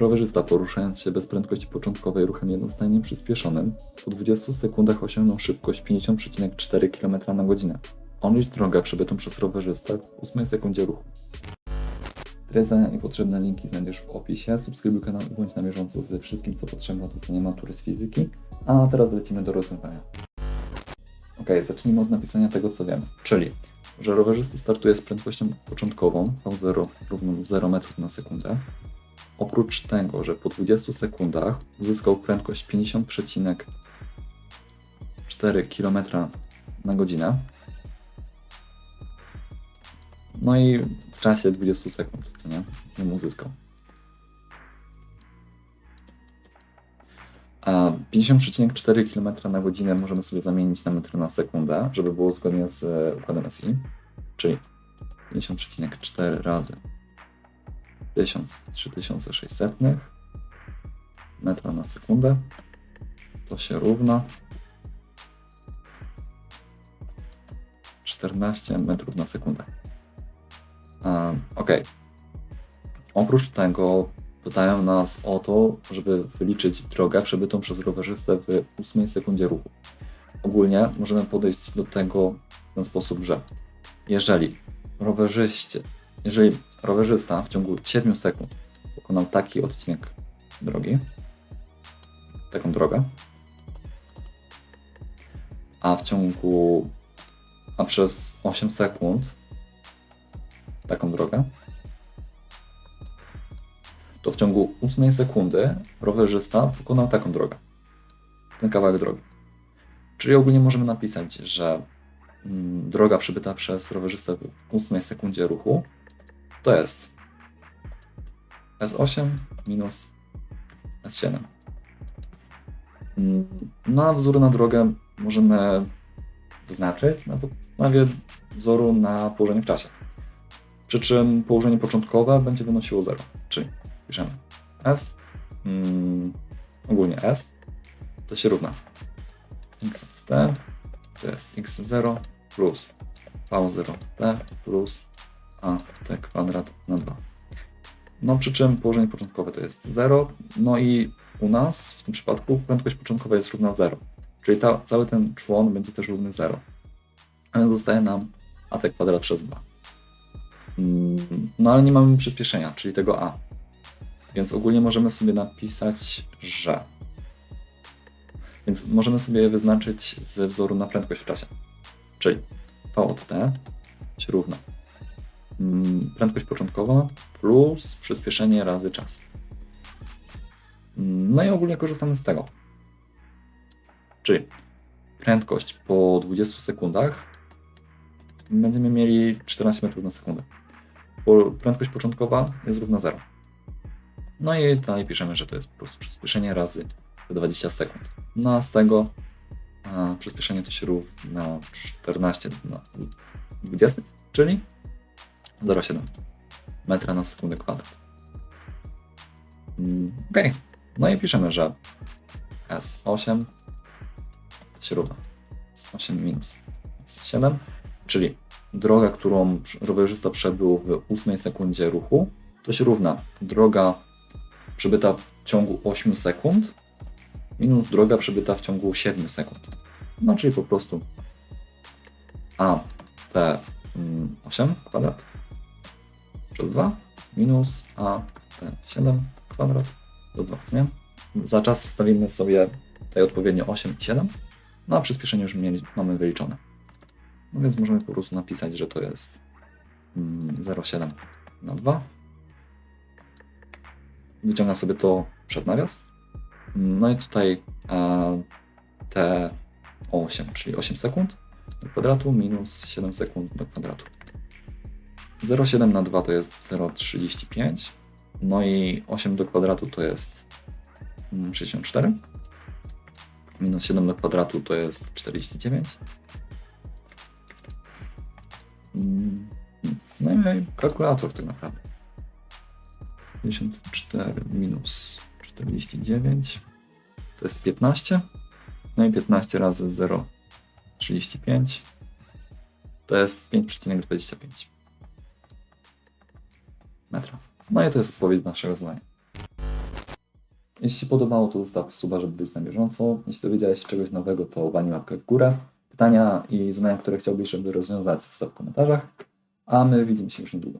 Rowerzysta poruszając się bez prędkości początkowej ruchem jednostajnie przyspieszonym po 20 sekundach osiągnął szybkość 50,4 km na godzinę. Omlicz drogę przebytą przez rowerzystę w 8 sekundzie ruchu. Zadania i potrzebne linki znajdziesz w opisie. Subskrybuj kanał i bądź na bieżąco ze wszystkim, co potrzebne do zdania matury z fizyki. A teraz lecimy do rozwiązania. Ok, zacznijmy od napisania tego, co wiemy. Czyli, że rowerzysta startuje z prędkością początkową v0 równą 0 metrów na sekundę. Oprócz tego, że po 20 sekundach uzyskał prędkość 50,4 km na godzinę. No i w czasie 20 sekund, co nie? Ją uzyskał. A 50,4 km na godzinę możemy sobie zamienić na metry na sekundę, żeby było zgodnie z e, układem SI. Czyli 50,4 razy 1000, 3600 metra na sekundę. To się równa 14 metrów na sekundę. Um, ok. Oprócz tego pytają nas o to, żeby wyliczyć drogę przebytą przez rowerzystę w 8 sekundzie ruchu. Ogólnie możemy podejść do tego w ten sposób, że jeżeli rowerzyście, jeżeli rowerzysta w ciągu 7 sekund pokonał taki odcinek drogi, taką drogę, a w ciągu, a przez 8 sekund taką drogę, to w ciągu 8 sekundy rowerzysta pokonał taką drogę. Ten kawałek drogi. Czyli ogólnie możemy napisać, że mm, droga przebyta przez rowerzystę w 8 sekundzie ruchu to jest S8 minus S7. Mm, Na wzór na drogę możemy zaznaczyć na podstawie wzoru na położenie w czasie. Przy czym położenie początkowe będzie wynosiło 0, czyli piszemy S, mm, ogólnie S, to się równa x od t, to jest x0 plus v0t plus t kwadrat na 2. No przy czym położenie początkowe to jest 0, no i u nas w tym przypadku prędkość początkowa jest równa 0, czyli ta, cały ten człon będzie też równy 0. A więc zostaje nam at kwadrat przez 2. Mm, No ale nie mamy przyspieszenia, czyli tego a. Więc ogólnie możemy sobie napisać, że. Więc możemy sobie wyznaczyć z wzoru na prędkość w czasie. Czyli v od t się równa prędkość początkowa plus przyspieszenie razy czas. Mm, No i ogólnie korzystamy z tego. Czyli prędkość po 20 sekundach będziemy mieli 14 metrów na sekundę. Prędkość początkowa jest równa 0. No i tutaj piszemy, że to jest po prostu przyspieszenie razy 20 sekund. No a z tego a, przyspieszenie to się równa 14 na 20, czyli 0,7 metra na sekundę kwadrat. Mm, Ok, no i piszemy, że S8 to się równa S8 minus S7, czyli droga, którą rowerzysta przebył w 8 sekundzie ruchu, to się równa droga przebyta w ciągu 8 sekund minus droga przebyta w ciągu 7 sekund. No czyli po prostu a t 8 kwadrat przez 2 minus a t 7 kwadrat do 2, co nie? Za czas wstawimy sobie tutaj odpowiednio 8 i 7, no a przyspieszenie już mieli, mamy wyliczone. No więc możemy po prostu napisać, że to jest mm, 0,7 na 2. Wyciągam sobie to przed nawias. No i tutaj e, T8, czyli 8 sekund do kwadratu minus 7 sekund do kwadratu. 0,7 na 2 to jest 0,35. No i 8 do kwadratu to jest mm, 64. Minus 7 do kwadratu to jest 49. Mm, No i kalkulator tak naprawdę. 54 minus 49 to jest 15. No i 15 razy 0,35 to jest 5,25 metra. No i to jest odpowiedź naszego zdania. Jeśli się podobało, to zostaw suba, żeby być na bieżąco. Jeśli dowiedziałeś się czegoś nowego, to walnij łapkę w górę. Pytania i zadania, które chciałbyś, żeby rozwiązać, zostaw w komentarzach. A my widzimy się już niedługo.